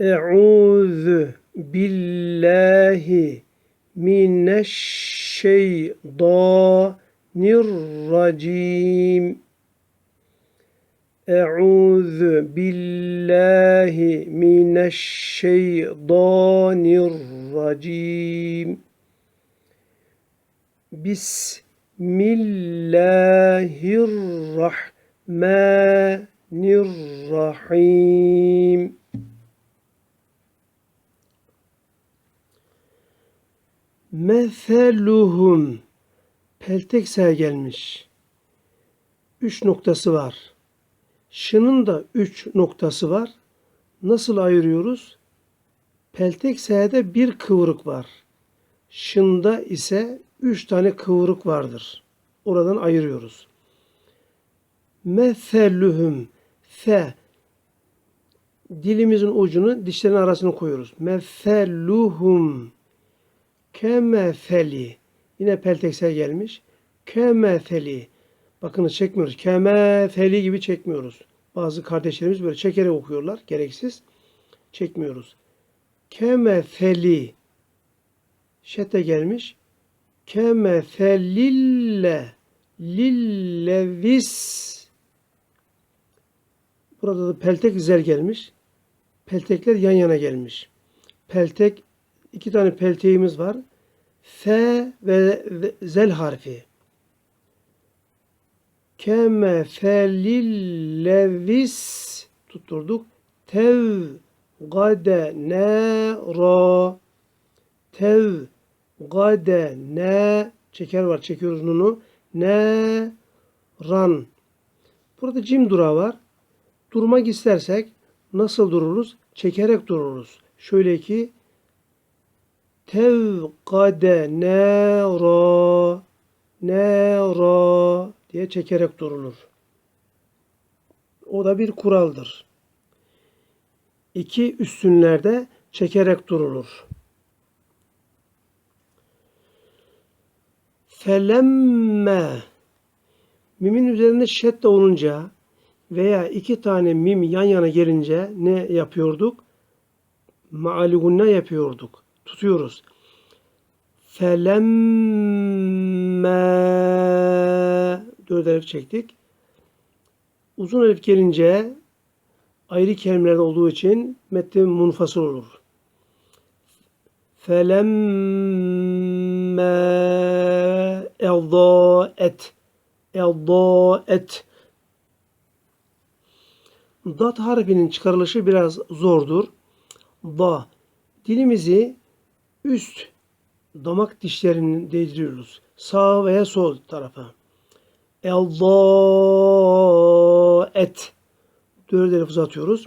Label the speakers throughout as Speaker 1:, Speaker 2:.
Speaker 1: Eûzü billahi mineşşeytanirracim. Eûzü billahi mineşşeytanirracim. Bismillahirrahmanirrahim. Meseluhum peltek ser gelmiş. Üç noktası var. Şının da üç noktası var. Nasıl ayırıyoruz? Peltek S'de bir kıvrık var. Şında ise üç tane kıvrık vardır. Oradan ayırıyoruz. Meselühüm fe dilimizin ucunu dişlerin arasına koyuyoruz. Meselühüm kemefeli yine peltekse gelmiş. Kemefeli bakını çekmiyoruz. Kemefeli gibi çekmiyoruz. Bazı kardeşlerimiz böyle çekerek okuyorlar. Gereksiz. Çekmiyoruz. Kemefeli şete gelmiş. Kemefelille lillevis Burada da peltek zer gelmiş. Peltekler yan yana gelmiş. Peltek iki tane pelteğimiz var. F ve zel harfi. Keme felillevis tutturduk. Tev gade ne ra tev gade ne. Çeker var çekiyoruz nunu. Ne ran. Burada cim durağı var. Durmak istersek nasıl dururuz? Çekerek dururuz. Şöyle ki tev gade ne ra ne ra diye çekerek durulur o da bir kuraldır iki üstünlerde çekerek durulur. Felemme mimin üzerinde şedde olunca veya iki tane mim yan yana gelince ne yapıyorduk? Maaligunna yapıyorduk. Tutuyoruz. Felemme dört elif çektik. Uzun elif gelince ayrı kelimelerde olduğu için metni munfasıl olur. Felemme eldâet eldâet Dat harfinin çıkarılışı biraz zordur. Da dilimizi üst damak dişlerini değdiriyoruz. Sağ veya sol tarafa. Eldâet dört elif uzatıyoruz.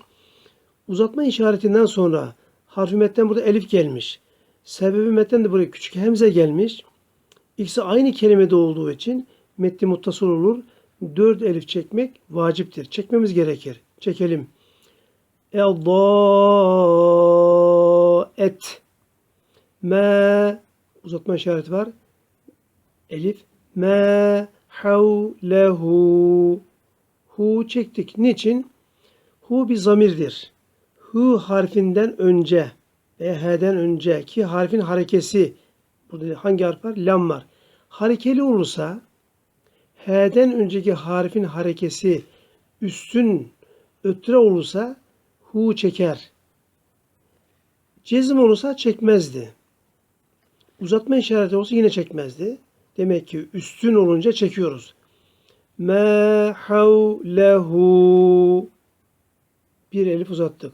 Speaker 1: Uzatma işaretinden sonra harfi metten burada elif gelmiş. Sebebi metten de buraya küçük hemze gelmiş. İkisi aynı kelimede olduğu için metni muttasıl olur. Dört elif çekmek vaciptir. Çekmemiz gerekir. Çekelim. et Me uzatma işareti var. Elif. Me havlehu Hu çektik. Niçin? Hu bir zamirdir. Hu harfinden önce ve h'den önce harfin harekesi burada hangi harf var? Lam var. Harekeli olursa h'den önceki harfin harekesi üstün ötre olursa hu çeker. Cezim olursa çekmezdi. Uzatma işareti olsa yine çekmezdi. Demek ki üstün olunca çekiyoruz. Me havlehu bir elif uzattık.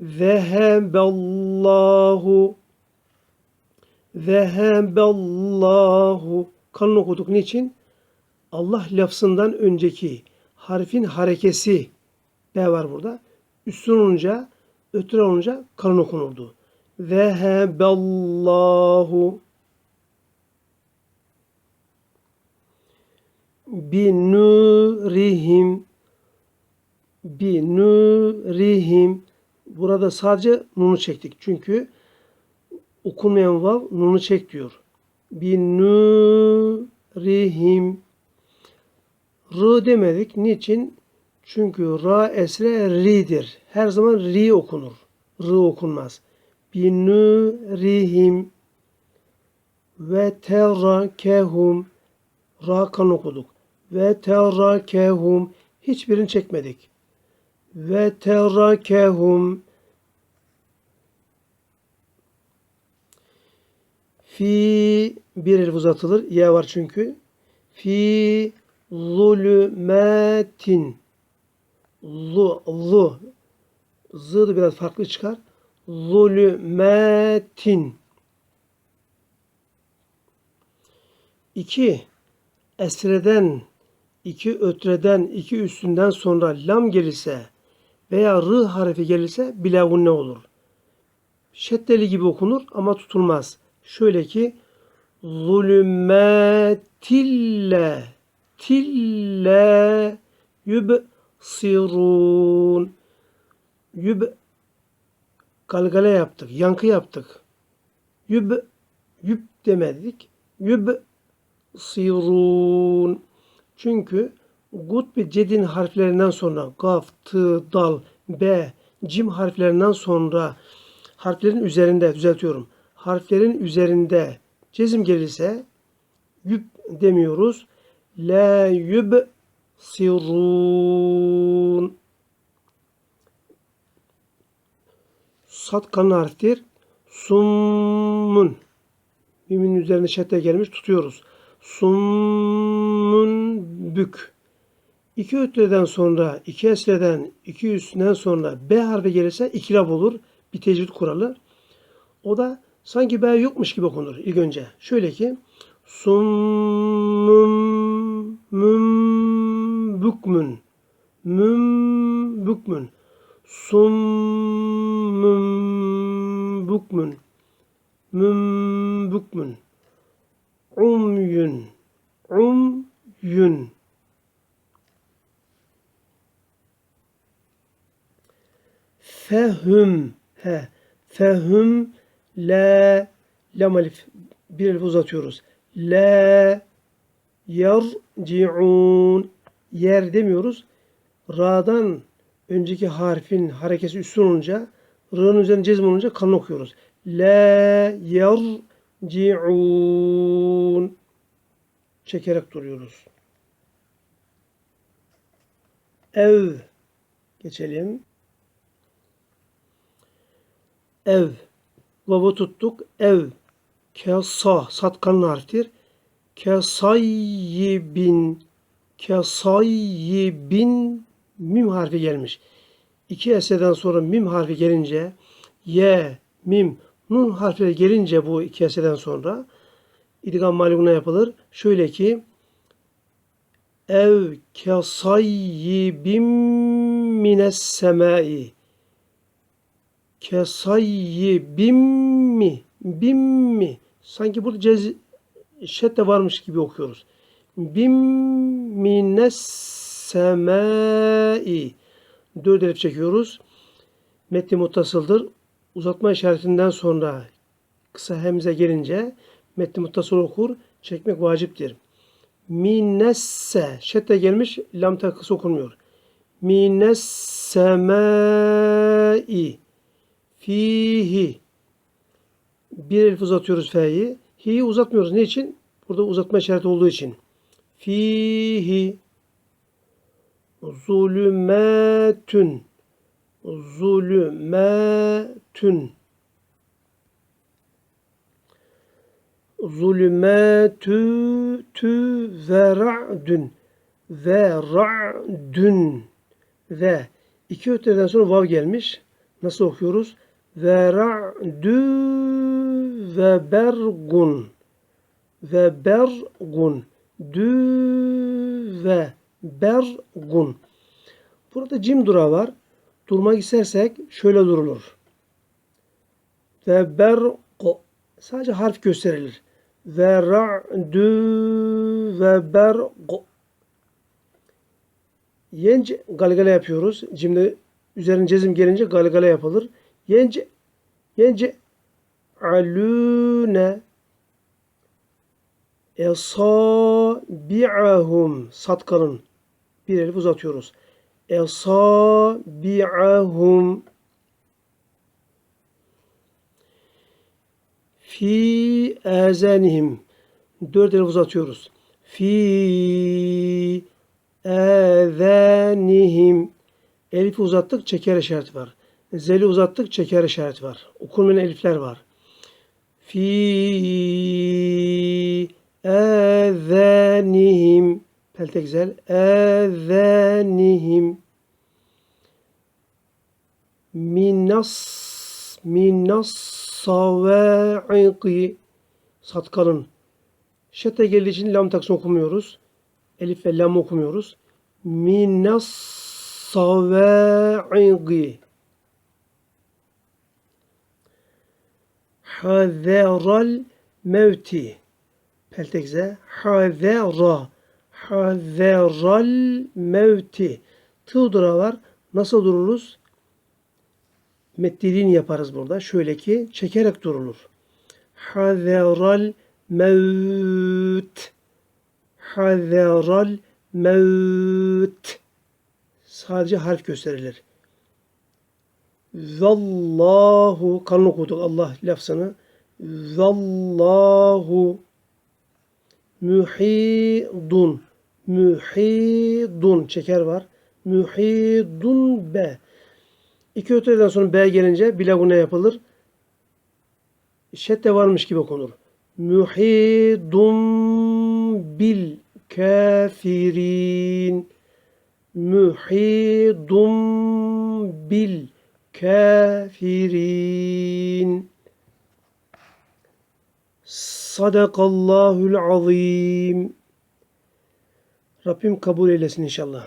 Speaker 1: Zeheballahu Zeheballahu kalın okuduk. Niçin? Allah lafzından önceki harfin harekesi B var burada. Üstün olunca, ötüre olunca kalın okunurdu. Zeheballahu binurihim bi nurihim burada sadece nunu çektik. Çünkü okunmayan vav nunu çek diyor. Bi nurihim R demedik. Niçin? Çünkü ra esre ri'dir. Her zaman ri okunur. R okunmaz. Binurihim ve terakehum ra kan okuduk. Ve terakehum hiçbirini çekmedik. Ve terakehum fi bir elif uzatılır. Ya var çünkü. Fi zulümetin lu lu zı biraz farklı çıkar. Zulümetin iki esreden iki ötreden iki üstünden sonra lam gelirse veya rı harfi gelirse bilavun ne olur? Şeddeli gibi okunur ama tutulmaz. Şöyle ki zulümetille tille yubsirun yub galgale yaptık, yankı yaptık. Yub yub demedik. Yub sirun. Çünkü gut ve cedin harflerinden sonra gaf, tı, dal, b, cim harflerinden sonra harflerin üzerinde düzeltiyorum. Harflerin üzerinde cezim gelirse yüb demiyoruz. La yüb sirun. Sat kalın harftir. Summun. Mimin üzerine şedde gelmiş tutuyoruz. Summun bük. İki ötleden sonra, iki esreden, iki üstünden sonra B harfi gelirse ikilab olur. Bir tecvid kuralı. O da sanki B yokmuş gibi okunur ilk önce. Şöyle ki Summun müm bükmün müm Summun bükmün müm bükmün umyün umyün fehüm. He. Fehüm. La lam alif. Bir elif uzatıyoruz. La yarciun. Yer demiyoruz. Ra'dan önceki harfin harekesi üstün olunca R'nın üzerine cezm olunca kalın okuyoruz. La yarciun çekerek duruyoruz. Ev geçelim. Ev. Vav'ı tuttuk. Ev. Kesa. Satkanın harftir. Kesayyibin. Kesayyibin. Mim harfi gelmiş. İki eseden sonra mim harfi gelince ye, mim, nun harfleri gelince bu iki eseden sonra idgam malimuna yapılır. Şöyle ki ev kesayyibim mines semai kesayyibim mi bim mi sanki burada cez şedde varmış gibi okuyoruz. Bim mines semai dört elif çekiyoruz. Metni muttasıldır. Uzatma işaretinden sonra kısa hemze gelince metni muttasıl okur. Çekmek vaciptir. Minesse şedde gelmiş lam takısı okunmuyor. Mines fihi bir elif uzatıyoruz fe'yi. Hi'yi uzatmıyoruz. Ne için? Burada uzatma işareti olduğu için. Fihi zulümetün. Zulümetün. Zulümetü tü ve ra'dün ve ra'dün ve iki öteden sonra vav gelmiş. Nasıl okuyoruz? Ve ra'dü ve bergun. Ve bergun. Dü ve bergun. Burada cim dura var. Durmak istersek şöyle durulur. Ve bergu sadece harf gösterilir. Ve ra'dü ve bergu Yence galgale yapıyoruz. Cimde üzerine cezim gelince galgale yapılır. Yence yence alune esabi'ahum satkalın bir elif uzatıyoruz. Esabi'ahum Fi ezenihim. Dört elif uzatıyoruz. Fi ezenihim. Elif'i uzattık çeker işareti var. Zeli uzattık çeker işareti var. Okunmayan elifler var. Fi ezenihim. Peltek zel. Ezenihim. Minas minas save'iki sat kalın. Şete geldiği için lam taksim okumuyoruz. Elif ve lam okumuyoruz. Minas save'iki Hazeral mevti Peltekze Hazera Hazeral mevti Tığ durağı var. Nasıl dururuz? meddiliğini yaparız burada. Şöyle ki çekerek durulur. Hazeral mevt. Hazeral mevt. Sadece harf gösterilir. Zallahu kalın okuduk Allah lafzını. Zallahu mühidun mühidun çeker var. Mühidun be. İki öteden sonra B gelince bile ne yapılır? Şedde varmış gibi okunur. Muhidun bil kafirin. Muhidun bil kafirin. Sadakallahul azim. Rabbim kabul eylesin inşallah.